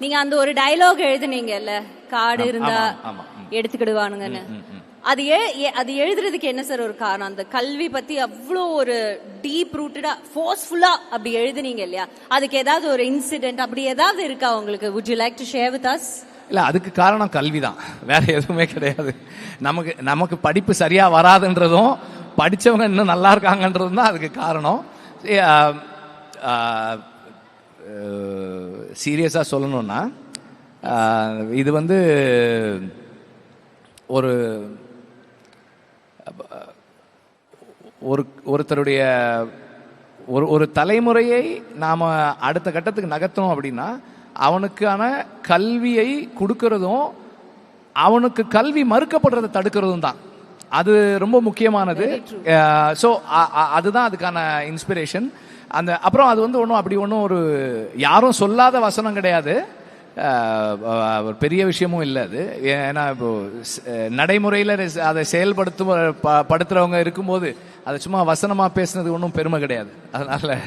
நீங்க அந்த ஒரு டயலாக் எழுதுனீங்கல்ல? காடு இருந்தா. எடுத்துக்கிடுவானுங்கன்னு. அது அது எழுதுறதுக்கு என்ன சார் ஒரு காரணம்? அந்த கல்வி பத்தி அவ்வளோ ஒரு டீப் ரூட்டடா ஃபோர்ஸ்ஃபுல்லா அப்படி எழுதுனீங்க இல்லையா? அதுக்கு ஏதாவது ஒரு இன்சிடென்ட் அப்படி ஏதாவது இருக்கா உங்களுக்கு? Would you like to share with us? இல்ல அதுக்கு காரணம் கல்வி தான். வேற எதுவுமே கிடையாது. நமக்கு நமக்கு படிப்பு சரியா வராதுன்றதும் படிச்சவங்க இன்னும் நல்லா இருக்காங்கன்றதும் தான் அதுக்கு காரணம். சீரியஸாக சொல்லணும்னா இது வந்து ஒரு ஒரு ஒருத்தருடைய ஒரு ஒரு தலைமுறையை நாம் அடுத்த கட்டத்துக்கு நகர்த்தணும் அப்படின்னா அவனுக்கான கல்வியை கொடுக்கறதும் அவனுக்கு கல்வி மறுக்கப்படுறதை தடுக்கிறதும் தான். அது ரொம்ப முக்கியமானது. ஸோ அதுதான் அதுக்கான இன்ஸ்பிரேஷன் அந்த அப்புறம் அது வந்து ஒன்றும் அப்படி ஒன்றும் ஒரு யாரும் சொல்லாத வசனம் கிடையாது. பெரிய விஷயமும் இல்லை அது. ஏன்னா இப்போ நடைமுறையில அதை செயல்படுத்து படுத்துறவங்க இருக்கும்போது அதை சும்மா வசனமா பேசுனது ஒன்றும் பெருமை கிடையாது. அதனால